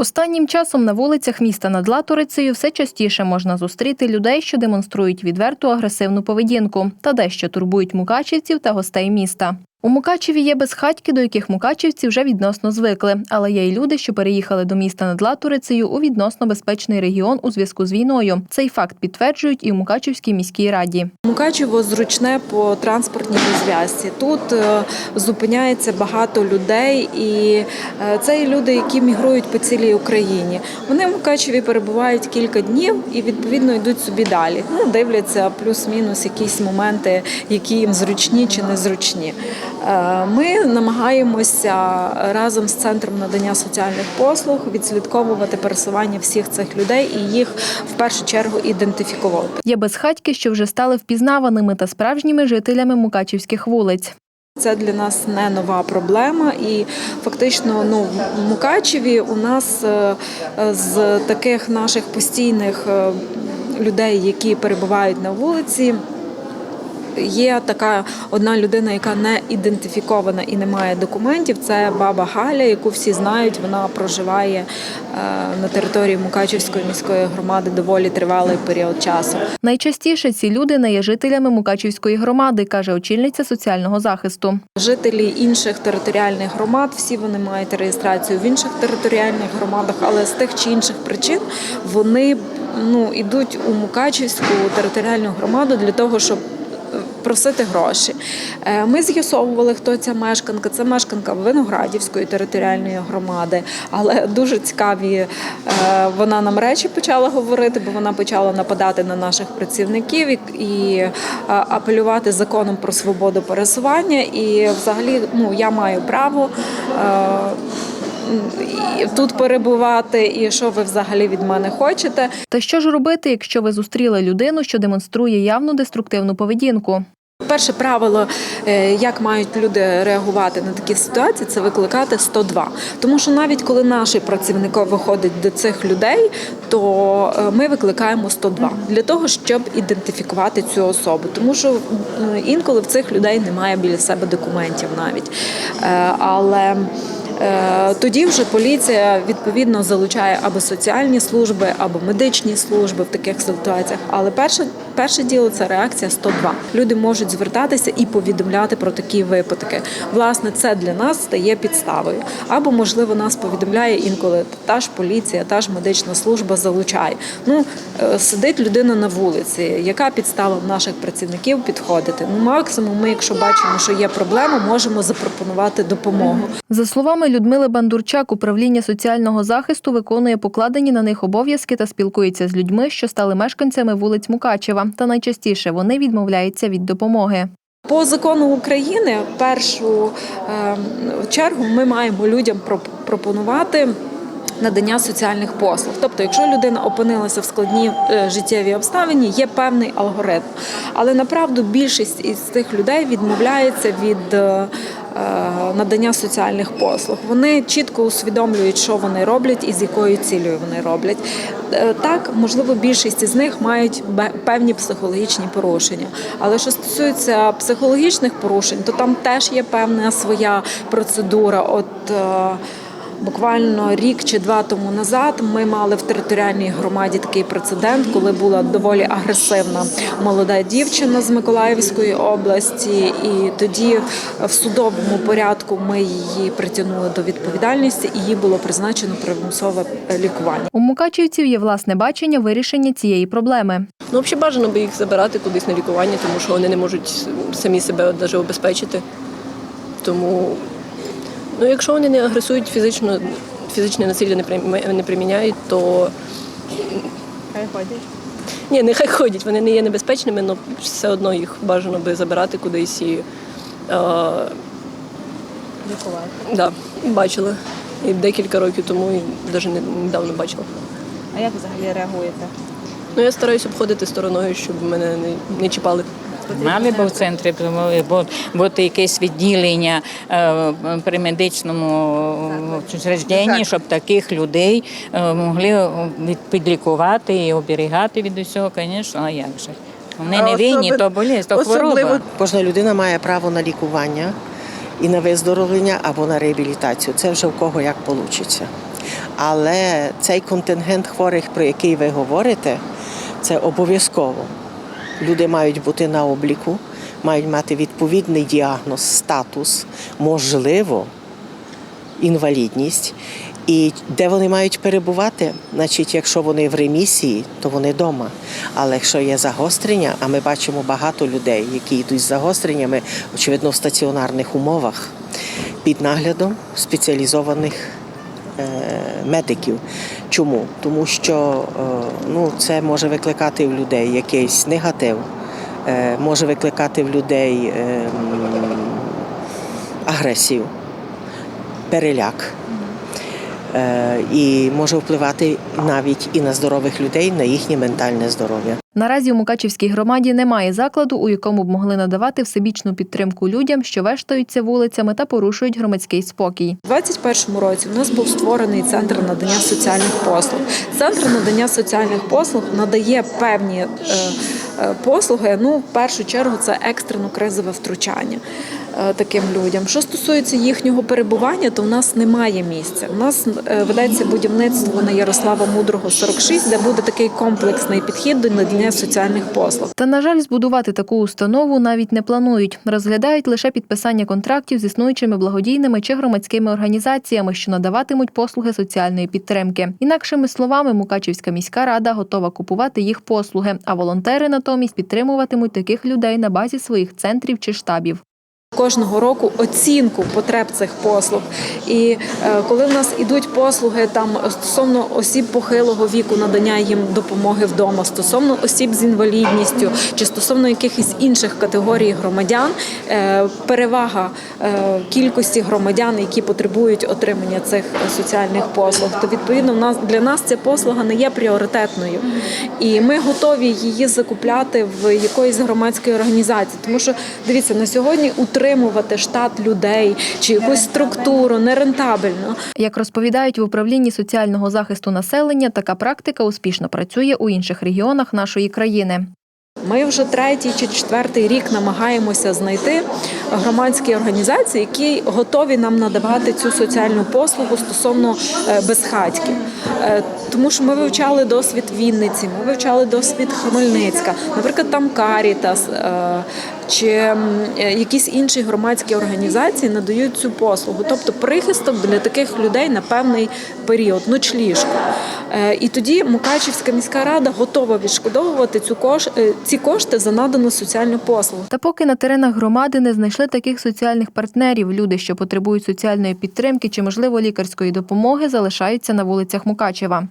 Останнім часом на вулицях міста над Латорицею все частіше можна зустріти людей, що демонструють відверту агресивну поведінку та дещо турбують мукачівців та гостей міста. У Мукачеві є безхатьки, до яких мукачівці вже відносно звикли, але є й люди, що переїхали до міста над Латорицею у відносно безпечний регіон у зв'язку з війною. Цей факт підтверджують і у Мукачівській міській раді. Мукачево зручне по транспортній розв'язці. Тут е, зупиняється багато людей, і е, це і люди, які мігрують по цілій Україні. Вони в Мукачеві перебувають кілька днів і відповідно йдуть собі далі. Ну, дивляться плюс-мінус якісь моменти, які їм зручні чи незручні. Е, Ми намагаємося разом з центром надання соціальних послуг відслідковувати пересування всіх цих людей і їх в першу чергу ідентифікувати. Є безхатьки, що вже стали впізнаваними та справжніми жителями мукачівських вулиць. Це для нас не нова проблема, і фактично, ну в Мукачеві у нас е, з таких наших постійних е, людей, які перебувають на вулиці. Є така одна людина, яка не ідентифікована і не має документів. Це баба Галя, яку всі знають. Вона проживає е, на території Мукачівської міської громади доволі тривалий період часу. Найчастіше ці люди не є жителями Мукачівської громади, каже очільниця соціального захисту. Жителі інших територіальних громад, всі вони мають реєстрацію в інших територіальних громадах, але з тих чи інших причин вони ну ідуть у Мукачівську територіальну громаду для того, щоб Просити гроші. Е, Ми з'ясовували, хто ця мешканка. Це мешканка Виноградівської територіальної громади, але дуже цікаві е, вона нам речі почала говорити, бо вона почала нападати на наших працівників і, е, апелювати законом про свободу пересування. І взагалі ну, я маю право. Тут перебувати, і що ви взагалі від мене хочете. Та що ж робити, якщо ви зустріли людину, що демонструє явну деструктивну поведінку? Перше правило, е, як мають люди реагувати на такі ситуації, це викликати 102. Тому що навіть коли наш працівник виходить до цих людей, то е, ми викликаємо 102 для того, щоб ідентифікувати цю особу. Тому що е, інколи в цих людей немає біля себе документів навіть. Але Тоді вже поліція відповідно залучає або соціальні служби, або медичні служби в таких ситуаціях. Але перше, перше діло це реакція 102. Люди можуть звертатися і повідомляти про такі випадки. Власне, це для нас стає підставою. Або, можливо, нас повідомляє інколи та ж поліція, та ж медична служба залучає. Ну е, сидить людина на вулиці. Яка підстава наших працівників підходити? Ну, максимум, ми, якщо бачимо, що є проблема, можемо запропонувати допомогу. За словами Людмили Бандурчак, управління соціального захисту виконує покладені на них обов'язки та спілкується з людьми, що стали мешканцями вулиць Мукачева. Та найчастіше вони відмовляються від допомоги. По закону України першу е, чергу ми маємо людям проп- пропонувати. Надання соціальних послуг, тобто, якщо людина опинилася в складній е, життєвій обставині, є певний алгоритм. Але направду більшість із цих людей відмовляється від е, е, надання соціальних послуг. Вони чітко усвідомлюють, що вони роблять і з якою цілею вони роблять. Так, можливо, більшість із них мають певні психологічні порушення. Але що стосується психологічних порушень, то там теж є певна своя процедура. От Буквально рік чи два тому назад ми мали в територіальній громаді такий прецедент, коли була доволі агресивна молода дівчина з Миколаївської області, і тоді в судовому порядку ми її притягнули до відповідальності, і їй було призначено примусове лікування. У мукачівців є власне бачення вирішення цієї проблеми. Ну, взагалі бажано би їх забирати кудись на лікування, тому що вони не можуть самі себе навіть обезпечити. Тому, ну, якщо вони не агресують фізично, фізичне насилля не, прийма- не приміняють, то. Хай ходять. Ні, нехай ходять, вони не є небезпечними, але все одно їх бажано би забирати кудись і. Е, Лікувати. да, бачила. І декілька років тому, і навіть недавно бачила. А як взагалі реагуєте? Ну, я стараюся обходити стороною, щоб мене не, не чіпали. Мали б в центрі бути якесь відділення е, при медичному учрежденні, щоб таких людей е, могли від- підлікувати і оберігати від усього, звісно, а як же? Вони не винні, то болість, то хвороба. кожна людина має право на лікування і на виздоровлення або на реабілітацію. Це вже в кого як вийде. Але цей контингент хворих, про який ви говорите, це обов'язково. Люди мають бути на обліку, мають мати відповідний діагноз, статус, можливо, інвалідність. І де вони мають перебувати? Значить, якщо вони в ремісії, то вони вдома. Але якщо є загострення, а ми бачимо багато людей, які йдуть з загостреннями, очевидно, в стаціонарних умовах, під наглядом спеціалізованих е, медиків. Чому? Тому що е, ну, це може викликати в людей якийсь негатив, е, може викликати в людей е, агресію, переляк. Е, І може впливати навіть і на здорових людей, на їхнє ментальне здоров'я. Наразі у Мукачівській громаді немає закладу, у якому б могли надавати всебічну підтримку людям, що вештаються вулицями та порушують громадський спокій. У 2021 році у нас був створений центр надання соціальних послуг. Центр надання соціальних послуг надає певні е, е, послуги. Ну, в першу чергу, це екстрено кризове втручання таким людям. Що стосується їхнього перебування, то в нас немає місця. У нас е, ведеться будівництво на Ярослава Мудрого 46, де буде такий комплексний підхід до надання соціальних послуг. Та, на жаль, збудувати таку установу навіть не планують. Розглядають лише підписання контрактів з існуючими благодійними чи громадськими організаціями, що надаватимуть послуги соціальної підтримки. Інакшими словами, Мукачівська міська рада готова купувати їх послуги, а волонтери натомість підтримуватимуть таких людей на базі своїх центрів чи штабів. Кожного року оцінку потреб цих послуг. І е, коли в нас ідуть послуги там стосовно осіб похилого віку, надання їм допомоги вдома, стосовно осіб з інвалідністю чи стосовно якихось інших категорій громадян, е, перевага е, кількості громадян, які потребують отримання цих соціальних послуг, то відповідно в нас для нас ця послуга не є пріоритетною, і ми готові її закупляти в якоїсь громадської організації. Тому що дивіться на сьогодні утримувати штат людей чи якусь структуру нерентабельно. Як розповідають в управлінні соціального захисту населення, така практика успішно працює у інших регіонах нашої країни. Ми вже третій чи четвертий рік намагаємося знайти громадські організації, які готові нам надавати цю соціальну послугу стосовно е, безхатьків. Е, Тому що ми вивчали досвід Вінниці, ми вивчали досвід Хмельницька, наприклад, там Карітас е, чи е, якісь інші громадські організації надають цю послугу, тобто прихисток для таких людей на певний період, ночліжку. Е, І тоді Мукачівська міська рада готова відшкодовувати цю кош... е, ці кошти за надану соціальну послугу. Та поки на теренах громади не знайшли таких соціальних партнерів, люди, що потребують соціальної підтримки чи, можливо, лікарської допомоги, залишаються на вулицях Мукачева.